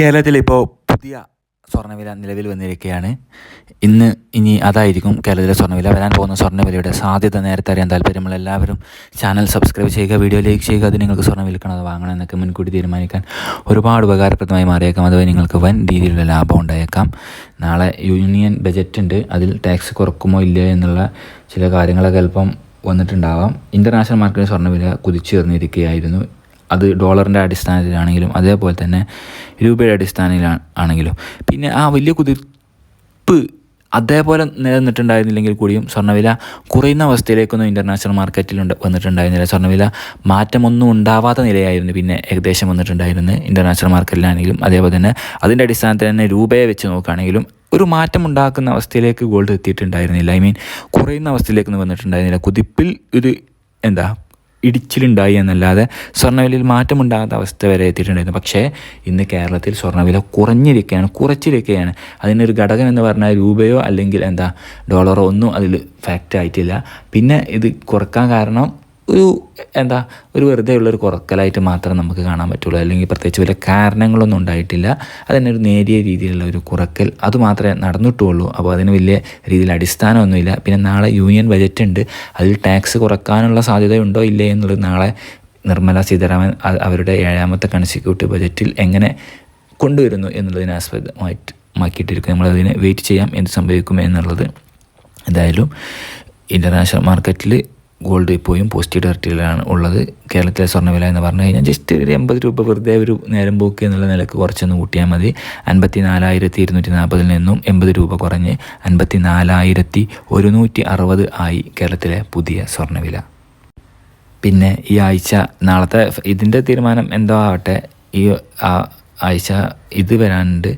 കേരളത്തിൽ ഇപ്പോൾ പുതിയ സ്വർണവില നിലവിൽ വന്നിരിക്കുകയാണ്. ഇന്ന് ഇനി അതായിരിക്കും കേരളത്തിലെ സ്വർണവില. വരാൻ പോകുന്ന സ്വർണവിലയുടെ സാധ്യത നേരത്തെ അറിയാൻ താല്പര്യമുള്ള എല്ലാവരും ചാനൽ സബ്സ്ക്രൈബ് ചെയ്യുക വീഡിയോ ലൈക്ക് ചെയ്യുക. അത് നിങ്ങൾക്ക് സ്വർണം വിൽക്കണം അത് വാങ്ങണം എന്നൊക്കെ മുൻകൂട്ടി തീരുമാനിക്കാൻ ഒരുപാട് ഉപകാരപ്രദമായി മാറിയേക്കാം. അതുവഴി നിങ്ങൾക്ക് വൻ രീതിയിലുള്ള ലാഭം ഉണ്ടായേക്കാം. നാളെ യൂണിയൻ ബജറ്റ് ഉണ്ട്. അതിൽ ടാക്സ് കുറക്കുമോ ഇല്ലയോ എന്നുള്ള ചില കാര്യങ്ങളൊക്കെ അല്പം വന്നിട്ടുണ്ടാവാം. ഇന്റർനാഷണൽ മാർക്കറ്റിൽ സ്വർണവില കുതിച്ചുയർന്നിരിക്കുകയായിരുന്നു. അത് ഡോളറിന്റെ അടിസ്ഥാനത്തിലാണെങ്കിലും അതേപോലെ തന്നെ രൂപയുടെ അടിസ്ഥാനത്തിലാണ് ആണെങ്കിലും. പിന്നെ ആ വലിയ കുതിർപ്പ് അതേപോലെ നിലനിന്നിട്ടുണ്ടായിരുന്നില്ലെങ്കിൽ കൂടിയും സ്വർണവില കുറയുന്ന അവസ്ഥയിലേക്കൊന്നും ഇന്റർനാഷണൽ മാർക്കറ്റിലുണ്ട് വന്നിട്ടുണ്ടായിരുന്നില്ല. സ്വർണവില മാറ്റമൊന്നും ഉണ്ടാവാത്ത നിലയായിരുന്നു പിന്നെ ഏകദേശം വന്നിട്ടുണ്ടായിരുന്നു ഇന്റർനാഷണൽ മാർക്കറ്റിലാണെങ്കിലും അതേപോലെ തന്നെ അതിന്റെ അടിസ്ഥാനത്തിൽ തന്നെ രൂപയെ വെച്ച് നോക്കുകയാണെങ്കിലും ഒരു മാറ്റം ഉണ്ടാക്കുന്ന അവസ്ഥയിലേക്ക് ഗോൾഡ് എത്തിയിട്ടുണ്ടായിരുന്നില്ല. ഐ മീൻ കുറയുന്ന അവസ്ഥയിലേക്കൊന്നും വന്നിട്ടുണ്ടായിരുന്നില്ല. കുതിപ്പിൽ ഒരു എന്താ ഇടിച്ചിലുണ്ടായി എന്നല്ലാതെ സ്വർണവിലയിൽ മാറ്റമുണ്ടാകാത്ത അവസ്ഥ വരെ എത്തിയിട്ടുണ്ടായിരുന്നു. പക്ഷേ ഇന്ന് കേരളത്തിൽ സ്വർണവില കുറഞ്ഞിരിക്കുകയാണ് കുറച്ചിരിക്കുകയാണ്. അതിനൊരു ഘടകം എന്ന് പറഞ്ഞാൽ രൂപയോ അല്ലെങ്കിൽ എന്താ ഡോളറോ ഒന്നും അതിൽ ഫാക്റ്റ് ആയിട്ടില്ല. പിന്നെ ഇത് കുറയ്ക്കാൻ കാരണം ഒരു എന്താ ഒരു വെറുതെ ഉള്ളൊരു കുറക്കലായിട്ട് മാത്രം നമുക്ക് കാണാൻ പറ്റുള്ളൂ. അല്ലെങ്കിൽ പ്രത്യേകിച്ച് വലിയ കാരണങ്ങളൊന്നും ഉണ്ടായിട്ടില്ല. അതന്നെ ഒരു നേരിയ രീതിയിലുള്ള ഒരു കുറക്കൽ. അത് മാത്രമേ നടന്നിട്ടുള്ളൂ. അപ്പോൾ അതിന് വലിയ രീതിയിൽ അടിസ്ഥാനമൊന്നുമില്ല. പിന്നെ നാളെ യൂണിയൻ ബജറ്റ് ഉണ്ട് അതിൽ ടാക്സ് കുറക്കാനുള്ള സാധ്യതയുണ്ടോ ഇല്ലേ എന്നുള്ളത് നാളെ നിർമ്മല സീതാരാമൻ അവരുടെ ഏഴാമത്തെ കൺസിക്യൂട്ടീവ് ബജറ്റിൽ എങ്ങനെ കൊണ്ടുവരുന്നു എന്നുള്ളതിനെ ആസ്പദമായിട്ട് മാക്കിയിട്ടിരിക്കും. നമ്മളതിനെ വെയിറ്റ് ചെയ്യാം എന്ത് സംഭവിക്കും എന്നുള്ളത്. എന്തായാലും ഇന്റർനാഷണൽ മാർക്കറ്റിൽ ഗോൾഡ് ഇപ്പോഴും പോസിറ്റീവ് ടെറിട്ടറിയിലാണ് ഉള്ളത്. കേരളത്തിലെ സ്വർണവില എന്ന് പറഞ്ഞു കഴിഞ്ഞാൽ ജസ്റ്റ് ഒരു എൺപത് രൂപ വെറുതെ ഒരു നേരം പോക്ക് എന്നുള്ള നിലയ്ക്ക് കുറച്ചൊന്ന് കൂട്ടിയാൽ മതി. അൻപത്തി നാലായിരത്തി ഇരുന്നൂറ്റി നാൽപ്പതിൽ നിന്നും എൺപത് രൂപ കുറഞ്ഞ് അൻപത്തി നാലായിരത്തി ഒരുന്നൂറ്റി അറുപത് ആയി കേരളത്തിലെ പുതിയ സ്വർണവില. പിന്നെ ഈ ആഴ്ച നാളത്തെ ഇതിന്റെ തീരുമാനം എന്തോ ആവട്ടെ. ഈ ആഴ്ച ഇത് വരാനുണ്ട്.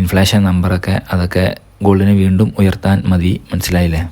ഇൻഫ്ലേഷൻ നമ്പറൊക്കെ അതൊക്കെ ഗോൾഡിനെ വീണ്ടും ഉയർത്താൻ മതി. മനസ്സിലായില്ലേ?